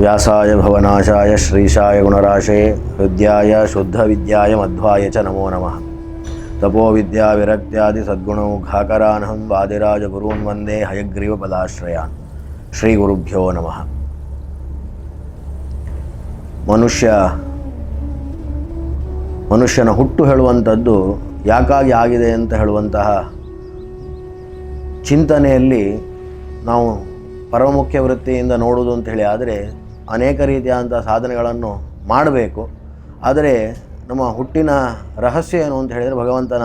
ವ್ಯಾಸಾಯ ಭವನಾಶಾಯ ಶ್ರೀಶಾಯ ಗುಣರಾಶೇ ಶುದ್ಧ ವಿದ್ಯಾಯ ಮಧ್ವಾಯ ಚ ನಮೋ ನಮಃ. ತಪೋವಿದ್ಯಾ ವಿರಕ್ತ್ಯಾದಿ ಸದ್ಗುಣೌಘಾಕರಾನಹಂ ವಾದಿರಾಜ ಗುರೂನ್ ವಂದೇ ಹಯಗ್ರೀವ ಪದಾಶ್ರಯಾನ್. ಶ್ರೀ ಗುರುಭ್ಯೋ ನಮಃ. ಮನುಷ್ಯ, ಮನುಷ್ಯನ ಹುಟ್ಟು ಹೇಳುವಂಥದ್ದು ಯಾಕಾಗಿ ಆಗಿದೆ ಅಂತ ಹೇಳುವಂತಹ ಚಿಂತನೆಯಲ್ಲಿ ನಾವು ಪರಮುಖ್ಯ ವೃತ್ತಿಯಿಂದ ನೋಡುವುದು ಅಂತ ಹೇಳಿ ಆದರೆ ಅನೇಕ ರೀತಿಯಾದಂಥ ಸಾಧನೆಗಳನ್ನು ಮಾಡಬೇಕು. ಆದರೆ ನಮ್ಮ ಹುಟ್ಟಿನ ರಹಸ್ಯ ಏನು ಅಂತ ಹೇಳಿದರೆ ಭಗವಂತನ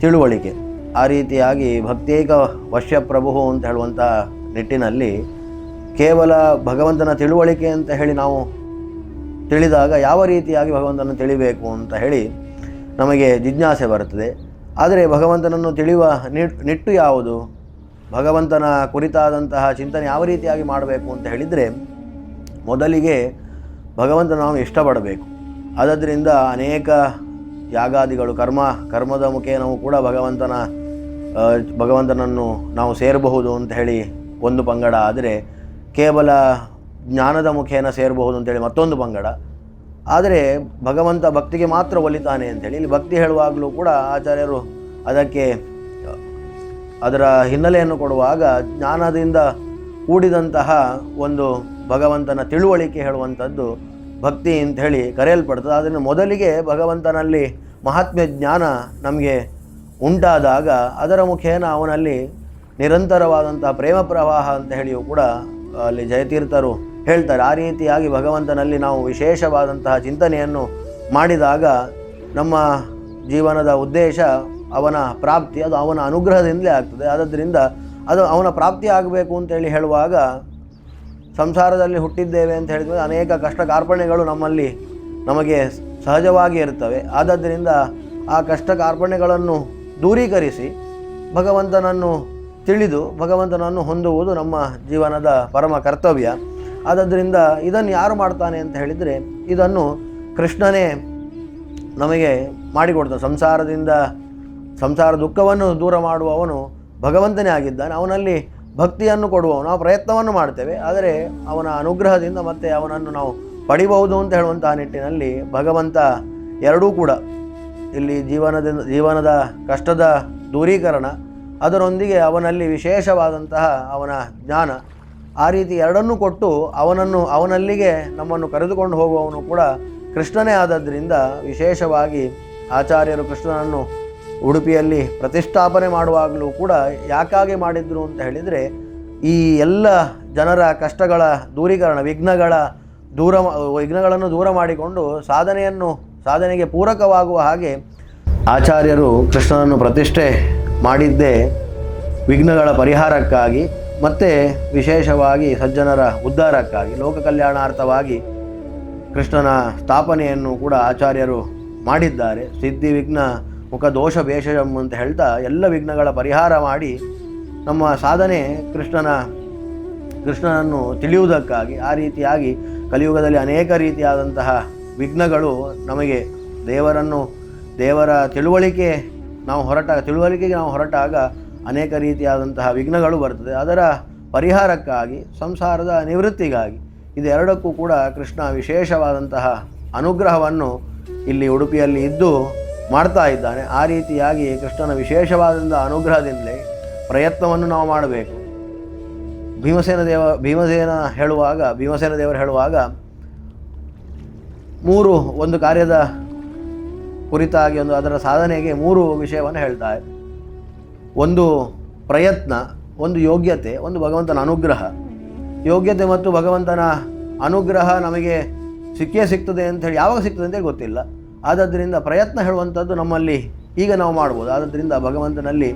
ತಿಳುವಳಿಕೆ. ಆ ರೀತಿಯಾಗಿ ಭಕ್ತೇಕ ವಶ್ಯಪ್ರಭು ಅಂತ ಹೇಳುವಂಥ ನಿಟ್ಟಿನಲ್ಲಿ ಕೇವಲ ಭಗವಂತನ ತಿಳುವಳಿಕೆ ಅಂತ ಹೇಳಿ ನಾವು ತಿಳಿದಾಗ ಯಾವ ರೀತಿಯಾಗಿ ಭಗವಂತನನ್ನು ತಿಳಿಬೇಕು ಅಂತ ಹೇಳಿ ನಮಗೆ ಜಿಜ್ಞಾಸೆ ಬರುತ್ತದೆ. ಆದರೆ ಭಗವಂತನನ್ನು ತಿಳಿಯುವ ನಿಟ್- ನಿಟ್ಟು ಯಾವುದು? ಭಗವಂತನ ಕುರಿತಾದಂತಹ ಚಿಂತನೆ ಯಾವ ರೀತಿಯಾಗಿ ಮಾಡಬೇಕು ಅಂತ ಹೇಳಿದರೆ ಮೊದಲಿಗೆ ಭಗವಂತ ನಾವು ಇಷ್ಟಪಡಬೇಕು. ಆದ್ದರಿಂದ ಅನೇಕ ಯಾಗಾದಿಗಳು, ಕರ್ಮ, ಕರ್ಮದ ಮುಖೇನವೂ ಕೂಡ ಭಗವಂತನ ಭಗವಂತನನ್ನು ನಾವು ಸೇರಬಹುದು ಅಂತ ಹೇಳಿ ಒಂದು ಪಂಗಡ. ಆದರೆ ಕೇವಲ ಜ್ಞಾನದ ಮುಖೇನ ಸೇರಬಹುದು ಅಂತೇಳಿ ಮತ್ತೊಂದು ಪಂಗಡ. ಆದರೆ ಭಗವಂತ ಭಕ್ತಿಗೆ ಮಾತ್ರ ಒಲಿತಾನೆ ಅಂತೇಳಿ ಇಲ್ಲಿ ಭಕ್ತಿ ಹೇಳುವಾಗಲೂ ಕೂಡ ಆಚಾರ್ಯರು ಅದಕ್ಕೆ, ಅದರ ಹಿನ್ನೆಲೆಯನ್ನು ಕೊಡುವಾಗ ಜ್ಞಾನದಿಂದ ಕೂಡಿದಂತಹ ಒಂದು ಭಗವಂತನ ತಿಳುವಳಿಕೆ ಹೇಳುವಂಥದ್ದು ಭಕ್ತಿ ಅಂತ ಹೇಳಿ ಕರೆಯಲ್ಪಡ್ತದೆ. ಆದ್ದರಿಂದ ಮೊದಲಿಗೆ ಭಗವಂತನಲ್ಲಿ ಮಹಾತ್ಮ್ಯ ಜ್ಞಾನ ನಮಗೆ ಉಂಟಾದಾಗ ಅದರ ಮುಖೇನ ಅವನಲ್ಲಿ ನಿರಂತರವಾದಂಥ ಪ್ರೇಮ ಪ್ರವಾಹ ಅಂತ ಹೇಳಿಯೂ ಕೂಡ ಅಲ್ಲಿ ಜಯತೀರ್ಥರು ಹೇಳ್ತಾರೆ. ಆ ರೀತಿಯಾಗಿ ಭಗವಂತನಲ್ಲಿ ನಾವು ವಿಶೇಷವಾದಂತಹ ಚಿಂತನೆಯನ್ನು ಮಾಡಿದಾಗ ನಮ್ಮ ಜೀವನದ ಉದ್ದೇಶ ಅವನ ಪ್ರಾಪ್ತಿ, ಅದು ಅವನ ಅನುಗ್ರಹದಿಂದಲೇ ಆಗ್ತದೆ. ಆದ್ದರಿಂದ ಅದು ಅವನ ಪ್ರಾಪ್ತಿ ಆಗಬೇಕು ಅಂತೇಳಿ ಹೇಳುವಾಗ ಸಂಸಾರದಲ್ಲಿ ಹುಟ್ಟಿದ್ದೇವೆ ಅಂತ ಹೇಳಿದ್ರೆ ಅನೇಕ ಕಷ್ಟ ಕಾರ್ಪಣ್ಯಗಳು ನಮ್ಮಲ್ಲಿ ನಮಗೆ ಸಹಜವಾಗಿ ಇರ್ತವೆ ಆದ್ದರಿಂದ ಆ ಕಷ್ಟ ಕಾರ್ಪಣ್ಯಗಳನ್ನು ದೂರೀಕರಿಸಿ ಭಗವಂತನನ್ನು ತಿಳಿದು ಭಗವಂತನನ್ನು ಹೊಂದುವುದು ನಮ್ಮ ಜೀವನದ ಪರಮ ಕರ್ತವ್ಯ. ಆದ್ದರಿಂದ ಇದನ್ನು ಯಾರು ಮಾಡ್ತಾನೆ ಅಂತ ಹೇಳಿದರೆ ಇದನ್ನು ಕೃಷ್ಣನೇ ನಮಗೆ ಮಾಡಿಕೊಡ್ತಾನೆ ಸಂಸಾರದಿಂದ ಸಂಸಾರ ದುಃಖವನ್ನು ದೂರ ಮಾಡುವವನು ಭಗವಂತನೇ ಆಗಿದ್ದಾನೆ. ಅವನಲ್ಲಿ ಭಕ್ತಿಯನ್ನು ಕೊಡುವವನು. ನಾವು ಪ್ರಯತ್ನವನ್ನು ಮಾಡ್ತೇವೆ, ಆದರೆ ಅವನ ಅನುಗ್ರಹದಿಂದ ಮತ್ತೆ ಅವನನ್ನು ನಾವು ಪಡಿಬಹುದು ಅಂತ ಹೇಳುವಂತಹ ನಿಟ್ಟಿನಲ್ಲಿ ಭಗವಂತ ಎರಡೂ ಕೂಡ ಇಲ್ಲಿ ಜೀವನದಿಂದ, ಜೀವನದ ಕಷ್ಟದ ದೂರೀಕರಣ, ಅದರೊಂದಿಗೆ ಅವನಲ್ಲಿ ವಿಶೇಷವಾದಂತಹ ಅವನ ಜ್ಞಾನ, ಆ ರೀತಿ ಎರಡನ್ನೂ ಕೊಟ್ಟು ಅವನನ್ನು, ಅವನಲ್ಲಿಗೆ ನಮ್ಮನ್ನು ಕರೆದುಕೊಂಡು ಹೋಗುವವನು ಕೂಡ ಕೃಷ್ಣನೇ ಆದದ್ದರಿಂದ ವಿಶೇಷವಾಗಿ ಆಚಾರ್ಯರು ಕೃಷ್ಣನನ್ನು ಉಡುಪಿಯಲ್ಲಿ ಪ್ರತಿಷ್ಠಾಪನೆ ಮಾಡುವಾಗಲೂ ಕೂಡ ಯಾಕಾಗಿ ಮಾಡಿದ್ರು ಅಂತ ಹೇಳಿದರೆ, ಈ ಎಲ್ಲ ಜನರ ಕಷ್ಟಗಳ ದೂರೀಕರಣ, ವಿಘ್ನಗಳ ದೂರ, ವಿಘ್ನಗಳನ್ನು ದೂರ ಮಾಡಿಕೊಂಡು ಸಾಧನೆಯನ್ನು, ಸಾಧನೆಗೆ ಪೂರಕವಾಗುವ ಹಾಗೆ ಆಚಾರ್ಯರು ಕೃಷ್ಣನನ್ನು ಪ್ರತಿಷ್ಠೆ ಮಾಡಿದ್ದೇ ವಿಘ್ನಗಳ ಪರಿಹಾರಕ್ಕಾಗಿ ಮತ್ತು ವಿಶೇಷವಾಗಿ ಸಜ್ಜನರ ಉದ್ಧಾರಕ್ಕಾಗಿ, ಲೋಕ ಕಲ್ಯಾಣಾರ್ಥವಾಗಿ ಕೃಷ್ಣನ ಸ್ಥಾಪನೆಯನ್ನು ಕೂಡ ಆಚಾರ್ಯರು ಮಾಡಿದ್ದಾರೆ. ಸಿದ್ಧಿ, ವಿಘ್ನ ಮುಖ ದೋಷ ಭೇಷಜಂ ಅಂತ ಹೇಳ್ತಾ ಎಲ್ಲ ವಿಘ್ನಗಳ ಪರಿಹಾರ ಮಾಡಿ ನಮ್ಮ ಸಾಧನೆ ಕೃಷ್ಣನ, ಕೃಷ್ಣನನ್ನು ತಿಳಿಯುವುದಕ್ಕಾಗಿ, ಆ ರೀತಿಯಾಗಿ ಕಲಿಯುಗದಲ್ಲಿ ಅನೇಕ ರೀತಿಯಾದಂತಹ ವಿಘ್ನಗಳು ನಮಗೆ ದೇವರನ್ನು, ದೇವರ ತಿಳುವಳಿಕೆ ನಾವು ಹೊರಟಾಗ ತಿಳುವಳಿಕೆಗೆ ನಾವು ಹೊರಟಾಗ ಅನೇಕ ರೀತಿಯಾದಂತಹ ವಿಘ್ನಗಳು ಬರ್ತದೆ. ಅದರ ಪರಿಹಾರಕ್ಕಾಗಿ, ಸಂಸಾರದ ನಿವೃತ್ತಿಗಾಗಿ ಇದೆರಡಕ್ಕೂ ಕೂಡ ಕೃಷ್ಣ ವಿಶೇಷವಾದಂತಹ ಅನುಗ್ರಹವನ್ನು ಇಲ್ಲಿ ಉಡುಪಿಯಲ್ಲಿ ಇದ್ದು ಮಾಡ್ತಾ ಇದ್ದಾನೆ, ಆ ರೀತಿಯಾಗಿ ಕೃಷ್ಣನ ವಿಶೇಷವಾದಂಥ ಅನುಗ್ರಹದಿಂದಲೇ ಪ್ರಯತ್ನವನ್ನು ನಾವು ಮಾಡಬೇಕು. ಭೀಮಸೇನ ದೇವ, ಭೀಮಸೇನ ಹೇಳುವಾಗ, ಭೀಮಸೇನ ದೇವರು ಹೇಳುವಾಗ ಮೂರು ಒಂದು ಕಾರ್ಯದ ಕುರಿತಾಗಿ ಒಂದು ಅದರ ಸಾಧನೆಗೆ ಮೂರು ವಿಷಯವನ್ನು ಹೇಳ್ತಾರೆ ಒಂದು ಪ್ರಯತ್ನ, ಒಂದು ಯೋಗ್ಯತೆ, ಒಂದು ಭಗವಂತನ ಅನುಗ್ರಹ. ಯೋಗ್ಯತೆ ಮತ್ತು ಭಗವಂತನ ಅನುಗ್ರಹ ನಮಗೆ ಸಿಕ್ಕೇ ಸಿಗ್ತದೆ ಅಂತ ಹೇಳಿ ಯಾವಾಗ ಸಿಗ್ತದೆ ಅಂತೇಳಿ ಗೊತ್ತಿಲ್ಲ. ಆದದ್ದರಿಂದ ಪ್ರಯತ್ನ ಹೇಳುವಂಥದ್ದು ನಮ್ಮಲ್ಲಿ ಈಗ ನಾವು ಮಾಡ್ಬೋದು. ಆದ್ದರಿಂದ ಭಗವಂತನಲ್ಲಿ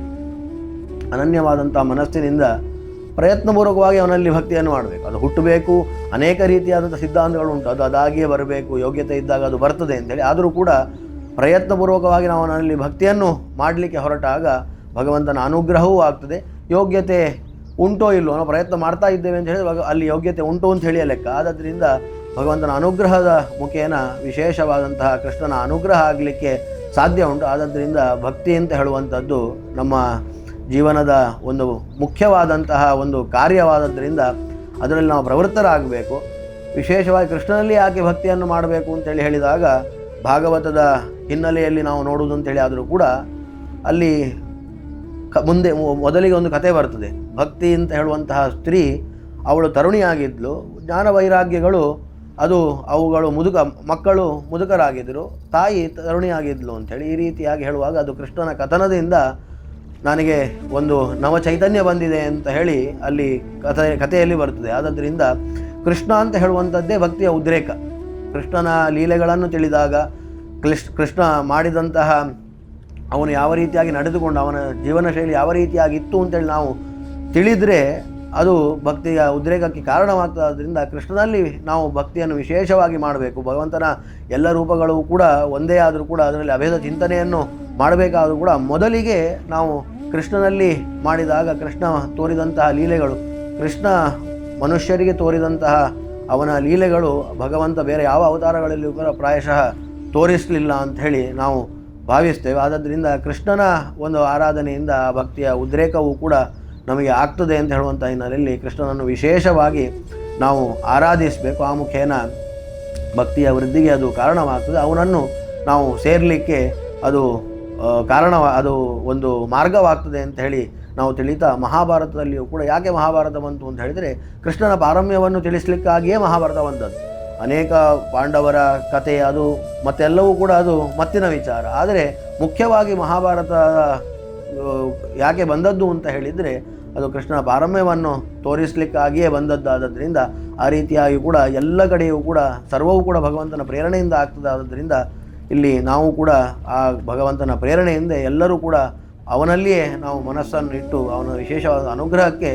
ಅನನ್ಯವಾದಂಥ ಮನಸ್ಸಿನಿಂದ ಪ್ರಯತ್ನಪೂರ್ವಕವಾಗಿ ಅವನಲ್ಲಿ ಭಕ್ತಿಯನ್ನು ಮಾಡಬೇಕು. ಅದು ಹುಟ್ಟಬೇಕು, ಅನೇಕ ರೀತಿಯಾದಂಥ ಸಿದ್ಧಾಂತಗಳು ಉಂಟು. ಅದು ಅದಾಗಿಯೇ ಬರಬೇಕು, ಯೋಗ್ಯತೆ ಇದ್ದಾಗ ಅದು ಬರ್ತದೆ ಅಂತೇಳಿ. ಆದರೂ ಕೂಡ ಪ್ರಯತ್ನಪೂರ್ವಕವಾಗಿ ನಾವು ಅವನಲ್ಲಿ ಭಕ್ತಿಯನ್ನು ಮಾಡಲಿಕ್ಕೆ ಹೊರಟಾಗ ಭಗವಂತನ ಅನುಗ್ರಹವೂ ಆಗ್ತದೆ. ಯೋಗ್ಯತೆ ಉಂಟೋ ಇಲ್ಲೋ ನಾವು ಪ್ರಯತ್ನ ಮಾಡ್ತಾ ಇದ್ದೇವೆ ಅಂತ ಹೇಳಿ ಅಲ್ಲಿ ಯೋಗ್ಯತೆ ಉಂಟು ಅಂತ ಹೇಳಿಯ ಲೆಕ್ಕ. ಆದ್ದರಿಂದ ಭಗವಂತನ ಅನುಗ್ರಹದ ಮುಖೇನ ವಿಶೇಷವಾದಂತಹ ಕೃಷ್ಣನ ಅನುಗ್ರಹ ಆಗಲಿಕ್ಕೆ ಸಾಧ್ಯ ಉಂಟು. ಆದ್ದರಿಂದ ಭಕ್ತಿ ಅಂತ ಹೇಳುವಂಥದ್ದು ನಮ್ಮ ಜೀವನದ ಒಂದು ಮುಖ್ಯವಾದಂತಹ ಒಂದು ಕಾರ್ಯವಾದದ್ದರಿಂದ ಅದರಲ್ಲಿ ನಾವು ಪ್ರವೃತ್ತರಾಗಬೇಕು. ವಿಶೇಷವಾಗಿ ಕೃಷ್ಣನಲ್ಲಿ ಯಾಕೆ ಭಕ್ತಿಯನ್ನು ಮಾಡಬೇಕು ಅಂತೇಳಿ ಹೇಳಿದಾಗ ಭಾಗವತದ ಹಿನ್ನೆಲೆಯಲ್ಲಿ ನಾವು ನೋಡುವುದು ಅಂತೇಳಿ ಆದರೂ ಕೂಡ ಅಲ್ಲಿ ಕ ಮುಂದೆ ಮೊದಲಿಗೆ ಒಂದು ಕತೆ ಬರ್ತದೆ. ಭಕ್ತಿ ಅಂತ ಹೇಳುವಂತಹ ಸ್ತ್ರೀ ಅವಳು ತರುಣಿಯಾಗಿದ್ಲು. ಜ್ಞಾನ ವೈರಾಗ್ಯಗಳು ಅದು ಅವುಗಳು ಮುದುಕ, ಮಕ್ಕಳು ಮುದುಕರಾಗಿದ್ದರು ತಾಯಿ ತರುಣಿಯಾಗಿದ್ಲು ಅಂಥೇಳಿ ಈ ರೀತಿಯಾಗಿ ಹೇಳುವಾಗ ಅದು ಕೃಷ್ಣನ ಕಥನದಿಂದ ನನಗೆ ಒಂದು ನವ ಚೈತನ್ಯ ಬಂದಿದೆ ಅಂತ ಹೇಳಿ ಅಲ್ಲಿ ಕಥೆ, ಕಥೆಯಲ್ಲಿ ಬರ್ತದೆ ಆದ್ದರಿಂದ ಕೃಷ್ಣ ಅಂತ ಹೇಳುವಂಥದ್ದೇ ಭಕ್ತಿಯ ಉದ್ರೇಕ. ಕೃಷ್ಣನ ಲೀಲೆಗಳನ್ನು ತಿಳಿದಾಗ ಕೃಷ್ಣ ಮಾಡಿದಂತಹ ಅವನು ಯಾವ ರೀತಿಯಾಗಿ ನಡೆದುಕೊಂಡು, ಅವನ ಜೀವನ ಶೈಲಿ ಯಾವ ರೀತಿಯಾಗಿತ್ತು ಅಂತೇಳಿ ನಾವು ತಿಳಿದರೆ ಅದು ಭಕ್ತಿಯ ಉದ್ರೇಕಕ್ಕೆ ಕಾರಣವಾಗ್ತದ್ರಿಂದ ಕೃಷ್ಣನಲ್ಲಿ ನಾವು ಭಕ್ತಿಯನ್ನು ವಿಶೇಷವಾಗಿ ಮಾಡಬೇಕು. ಭಗವಂತನ ಎಲ್ಲ ರೂಪಗಳು ಕೂಡ ಒಂದೇ ಆದರೂ ಕೂಡ ಅದರಲ್ಲಿ ಅಭೇದ ಚಿಂತನೆಯನ್ನು ಮಾಡಬೇಕಾದರೂ ಕೂಡ ಮೊದಲಿಗೆ ನಾವು ಕೃಷ್ಣನಲ್ಲಿ ಮಾಡಿದಾಗ ಕೃಷ್ಣ ತೋರಿದಂತಹ ಲೀಲೆಗಳು, ಕೃಷ್ಣ ಮನುಷ್ಯರಿಗೆ ತೋರಿದಂತಹ ಅವನ ಲೀಲೆಗಳು ಭಗವಂತ ಬೇರೆ ಯಾವ ಅವತಾರಗಳಲ್ಲಿಯೂ ಕೂಡ ಪ್ರಾಯಶಃ ತೋರಿಸಲಿಲ್ಲ ಅಂಥೇಳಿ ನಾವು ಭಾವಿಸ್ತೇವೆ. ಆದ್ದರಿಂದ ಕೃಷ್ಣನ ಒಂದು ಆರಾಧನೆಯಿಂದ ಭಕ್ತಿಯ ಉದ್ರೇಕವೂ ಕೂಡ ನಮಗೆ ಆಗ್ತದೆ ಅಂತ ಹೇಳುವಂಥ ಹಿನ್ನೆಲೆಯಲ್ಲಿ ಕೃಷ್ಣನನ್ನು ವಿಶೇಷವಾಗಿ ನಾವು ಆರಾಧಿಸಬೇಕು. ಆ ಮುಖೇನ ಭಕ್ತಿಯ ವೃದ್ಧಿಗೆ ಅದು ಕಾರಣವಾಗ್ತದೆ. ಅವನನ್ನು ನಾವು ಸೇರಲಿಕ್ಕೆ ಅದು ಕಾರಣವ ಕಾರಣ ಅದು ಒಂದು ಮಾರ್ಗವಾಗ್ತದೆ ಅಂತ ಹೇಳಿ ನಾವು ತಿಳಿತಾ ಮಹಾಭಾರತದಲ್ಲಿಯೂ ಕೂಡ ಯಾಕೆ ಮಹಾಭಾರತ ಬಂತು ಅಂತ ಹೇಳಿದರೆ ಕೃಷ್ಣನ ಪಾರಮ್ಯವನ್ನು ತಿಳಿಸ್ಲಿಕ್ಕಾಗಿಯೇ ಮಹಾಭಾರತ ಬಂದದ್ದು. ಅನೇಕ ಪಾಂಡವರ ಕಥೆ ಅದು ಮತ್ತೆಲ್ಲವೂ ಕೂಡ ಅದು ಮತ್ತಿನ ವಿಚಾರ. ಆದರೆ ಮುಖ್ಯವಾಗಿ ಮಹಾಭಾರತ ಆ, ಯಾಕೆ ಬಂದದ್ದು ಅಂತ ಹೇಳಿದರೆ ಅದು ಕೃಷ್ಣ ಪಾರಮ್ಯವನ್ನು ತೋರಿಸಲಿಕ್ಕಾಗಿಯೇ ಬಂದದ್ದಾದದ್ದರಿಂದ ಆ ರೀತಿಯಾಗಿ ಕೂಡ ಎಲ್ಲ ಕಡೆಯೂ ಕೂಡ ಸರ್ವವೂ ಕೂಡ ಭಗವಂತನ ಪ್ರೇರಣೆಯಿಂದ ಆಗ್ತದೆ ಆದ್ದರಿಂದ ಇಲ್ಲಿ ನಾವು ಕೂಡ ಆ ಭಗವಂತನ ಪ್ರೇರಣೆಯಿಂದ ಎಲ್ಲರೂ ಕೂಡ ಅವನಲ್ಲಿಯೇ ನಾವು ಮನಸ್ಸನ್ನು ಇಟ್ಟು ಅವನ ವಿಶೇಷವಾದ ಅನುಗ್ರಹಕ್ಕೆ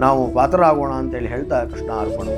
ನಾವು ಪಾತ್ರರಾಗೋಣ ಅಂತೇಳಿ ಹೇಳ್ತಾ ಕೃಷ್ಣ ಅರ್ಪಣ.